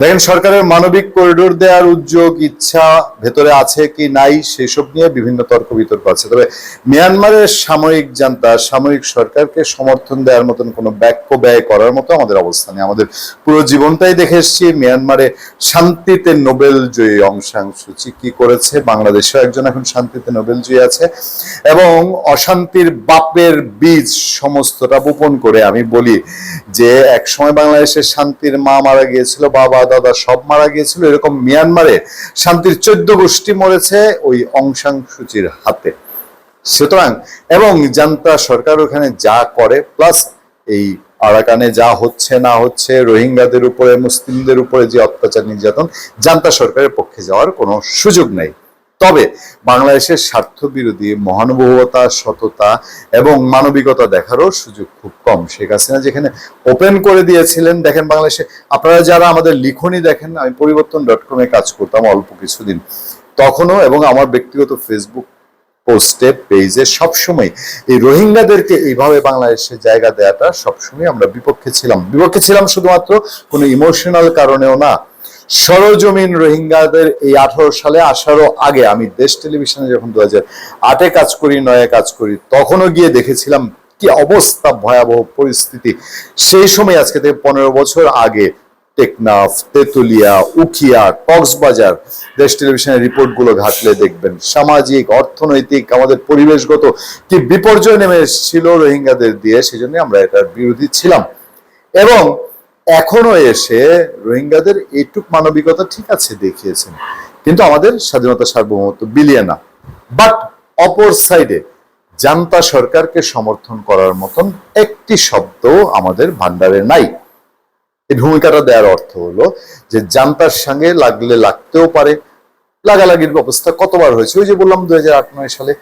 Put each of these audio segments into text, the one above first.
দেখেন, সরকারের মানবিক করিডোর দেওয়ার উদ্যোগ, ইচ্ছা ভেতরে আছে কি নাই, সেসব নিয়ে বিভিন্ন তর্ক বিতর্ক আছে। তবে মিয়ানমারের সাময়িক জান্তা, সাময়িক সরকারকে সমর্থন দেওয়ার মতন কোনো বাক্য ব্যয় করার মতো আমাদের অবস্থা নেই। আমাদের পুরো জীবনটাই দেখে এসেছি, মিয়ানমারে শান্তিতে নোবেল জয়ী অং সান সূচি কি করেছে, বাংলাদেশেও একজন এখন শান্তিতে নোবেল জয়ী আছে, এবং অশান্তির বাপের বীজ সমস্তটা বোপন করে আমি বলি যে এক সময় বাংলাদেশের শান্তির মা মারা গিয়েছিল, বাবা দাদা সব মারা গিয়েছিল, এরকম মিয়ানমারে শান্তির চোদ্দ গোষ্ঠী মরেছে ওই অংশাং সূচির হাতে। সুতরাং, এবং জান্তা সরকার ওখানে যা করে, প্লাস এই আরাকানে যা হচ্ছে না হচ্ছে, রোহিঙ্গাদের উপরে, মুসলিমদের উপরে যে অত্যাচার নির্যাতন, জান্তা সরকারের পক্ষে যাওয়ার কোনো সুযোগ নেই। তবে বাংলাদেশের স্বার্থ বিরোধী মহানুভবতা, সততা এবং মানবিকতা দেখারও সুযোগ খুব কম। শেখ হাসিনা যেখানে ওপেন করে দিয়েছিলেন, দেখেন বাংলাদেশে, আপনারা যারা আমাদের লিখনি দেখেন, আমি পরিবর্তন ডট কমে কাজ করতাম অল্প কিছুদিন। তখনও এবং আমার ব্যক্তিগত ফেসবুক পোস্টে পেজে সবসময় এই রোহিঙ্গাদেরকে এইভাবে বাংলাদেশে জায়গা দেওয়াটা সবসময় আমরা বিপক্ষে ছিলাম। বিপক্ষে ছিলাম শুধুমাত্র কোনো ইমোশনাল কারণেও না সরজমিন রোহিঙ্গাদের এই আঠারো সালে আসারও আগে আমি দেশ টেলিভিশনে যখন দু হাজার আটে কাজ করি, নয়ে কাজ করি, তখনও গিয়ে দেখেছিলাম কি অবস্থা ভয়াবহ পরিস্থিতি। সেই সময় আজকে থেকে পনেরো বছর আগে টেকনাফ, তেতুলিয়া, উখিয়া, কক্সবাজার দেশ টেলিভিশনের রিপোর্টগুলো ঘাটলে দেখবেন। সামাজিক, অর্থনৈতিক, আমাদের পরিবেশগত কি বিপর্যয় নেমে এসেছিল রোহিঙ্গাদের দিয়ে সেজন্য আমরা এটার বিরোধী ছিলাম। এবং এখনও এসে রোহিঙ্গাদের এইটুক মানবিকতা ঠিক আছে দেখিয়েছেন। কিন্তু আমাদের স্বাধীনতা সার্বভৌমত্ব বিলিয়ে না। বাট অপর সাইডে জান্তা সরকারকে সমর্থন করার মতন একটি শব্দ আমাদের ভান্ডারে নাই। এই ভূমিকাটা দেওয়ার অর্থ হলো যে জান্তার সঙ্গে লাগলে লাগতেও পারে। লাগালাগির অবস্থা কতবার হয়েছে? ওই যে বললাম নয় সালে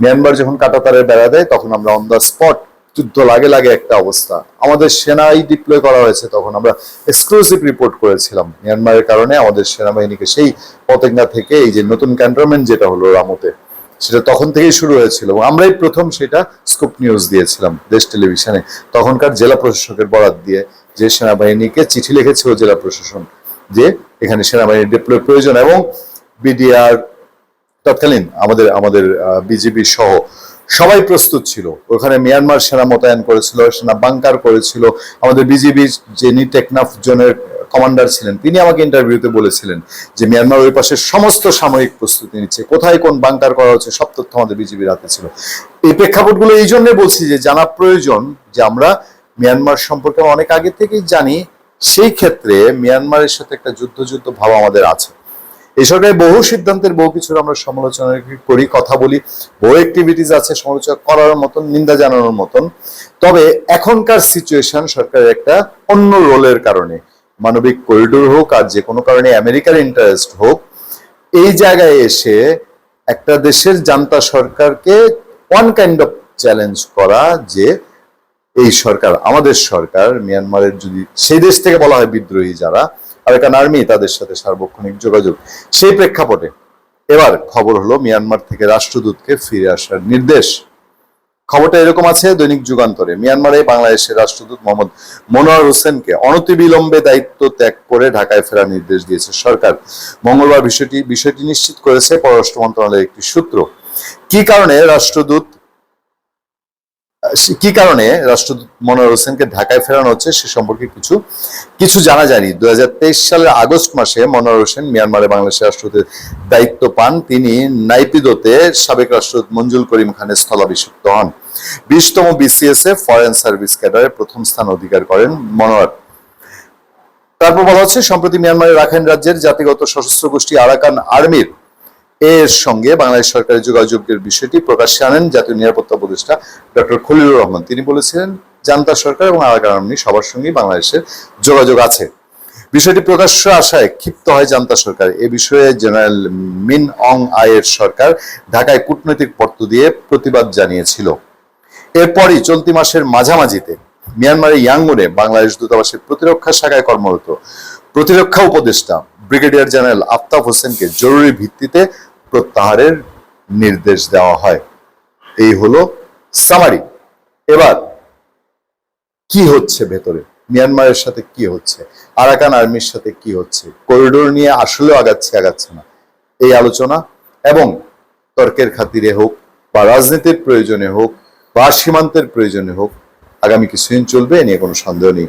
মিয়ানমার যখন কাটাতারের বেড়া দেয়, তখন আমরা অন দ্য স্পট যুদ্ধ লাগে লাগে একটা অবস্থা। আমাদের সেনাই ডিপ্লয় করা হয়েছে তখন। আমরা এক্সক্লুসিভ রিপোর্ট করেছিলাম মিয়ানমারের কারণে। আমাদের সেনাবাহিনীকে সেই পতেঙ্গা থেকে এই যে নতুন ক্যান্টনমেন্ট যেটা হলো রামুতে, সেটা তখন থেকেই শুরু হয়েছিল আমরাই প্রথম সেটা স্কুপ নিউজ দিয়েছিলাম দেশ টেলিভিশনে তখনকার জেলা প্রশাসকের বরাত দিয়ে যে সেনাবাহিনীকে চিঠি লিখেছিল জেলা প্রশাসন যে এখানে সেনাবাহিনীর ডিপ্লয় প্রয়োজন এবং বিডিআর তৎকালীন আমাদের আমাদের বিজেপি সহ সবাই প্রস্তুত ছিল। ওখানে মিয়ানমার সেনা মোতায়েন করেছিল, সেনা বাংকার করেছিল। আমাদের বিজিবি যিনি টেকনাফ জোনের কমান্ডার ছিলেন, তিনি আমাকে ইন্টারভিউতে বলেছিলেন যে মিয়ানমার ওই পাশে সমস্ত সামরিক প্রস্তুতি নিচ্ছে, কোথায় কোন বাংকার করা হচ্ছে, সব তথ্য আমাদের বিজিবির হাতে ছিল। এই প্রেক্ষাপটগুলো এই জন্য বলছি যে জানা প্রয়োজন যে আমরা মিয়ানমার সম্পর্কে অনেক আগে থেকেই জানি, সেই ক্ষেত্রে মিয়ানমারের সাথে একটা যুদ্ধ যুদ্ধ ভাব আমাদের আছে। এই সরকারের বহু সিদ্ধান্তের বহু কিছুর আমরা সমালোচনা করি, কথা বলি। বহু অ্যাক্টিভিটিস আছে সমালোচনা করার মতন, নিন্দা জানানোর মতন। তবে এখনকার সিচুয়েশন সরকারের একটা অন্য রোলের কারণে। মানবিক করিডোর হোক আর যে কোনো কারণে আমেরিকার ইন্টারেস্ট হোক, এই জায়গায় এসে একটা দেশের জান্তা সরকারকে ওয়ান কাইন্ড অফ চ্যালেঞ্জ করা যে এই সরকার, আমাদের সরকার মিয়ানমারের যদি সেই দেশ থেকে বলা হয় বিদ্রোহী যারা আরেকান আর্মি তাদের সাথে সার্বক্ষণিক যোগাযোগ। সেই প্রেক্ষাপটে এবার খবর হলো মিয়ানমার থেকে রাষ্ট্রদূতকে ফিরে আসার নির্দেশ। খবরটা এরকম আছে, দৈনিক যুগান্তরে। মিয়ানমারে বাংলাদেশের রাষ্ট্রদূত মোহাম্মদ মনোয়ার হোসেনকে অনতিবিলম্বে দায়িত্ব ত্যাগ করে ঢাকায় ফেরার নির্দেশ দিয়েছে সরকার। মঙ্গলবার বিষয়টি বিষয়টি নিশ্চিত করেছে পররাষ্ট্র মন্ত্রণালয়ের একটি সূত্র। কি কারণে রাষ্ট্রদূত কি কারণে রাষ্ট্রদূত মনোয়ার হোসেনকে ঢাকায় ফেরানো হচ্ছে সে সম্পর্কে কিছু কিছু জানা যায়নি। দু সালের আগস্ট মাসে মনোয়ার হোসেন মিয়ানমারে বাংলাদেশের রাষ্ট্রদূতের দায়িত্ব পান। তিনি নাইপিদোতে সাবেক রাষ্ট্রদূত মঞ্জুল করিম খানের স্থলাভিষিক্ত হন। বিশতম বিসিএস এ ফরেন সার্ভিস ক্যাডারে প্রথম স্থান অধিকার করেন মনোয়ার। তারপর বলা হচ্ছে, সম্প্রতি মিয়ানমারের রাখাইন রাজ্যের জাতিগত সশস্ত্র গোষ্ঠী আরাকান আর্মির এর সঙ্গে বাংলাদেশ সরকারের যোগাযোগের বিষয়টি প্রকাশ্যে আনেন জাতীয় নিরাপত্তা উপদেষ্টা ডক্টর খলিলুর রহমান। তিনি বলেছিলেন, জান্তা সরকার এবং আর্মি সবার সঙ্গেই বাংলাদেশের যোগাযোগ আছে। বিষয়টি প্রকাশ্য আশায় ক্ষিপ্ত হয় জান্তা সরকার। এ বিষয়ে জেনারেল মিন অং আয়ের সরকার ঢাকায় কূটনৈতিক পত্র দিয়ে প্রতিবাদ জানিয়েছিল। এরপরই চলতি মাসের মাঝামাঝিতে মিয়ানমারের ইয়াঙ্গুনে বাংলাদেশ দূতাবাসের প্রতিরক্ষা শাখায় কর্মরত প্রতিরক্ষা উপদেষ্টা ব্রিগেডিয়ার জেনারেল আফতাব হোসেনকে জরুরি ভিত্তিতে প্রত্যাহারের নির্দেশ দেওয়া হয়। এই হলো সামারি এবার, কি হচ্ছে ভেতরে? মিয়ানমারের সাথে কি হচ্ছে? আরাকান আর্মির সাথে কি হচ্ছে? করিডোর নিয়ে আসলেও আগাচ্ছে আগাচ্ছে না। এই আলোচনা এবং তর্কের খাতিরে হোক বা রাজনীতির প্রয়োজনে হোক বা সীমান্তের প্রয়োজনে হোক, আগামী কিছুদিন চলবে, এ নিয়ে কোনো সন্দেহ নেই।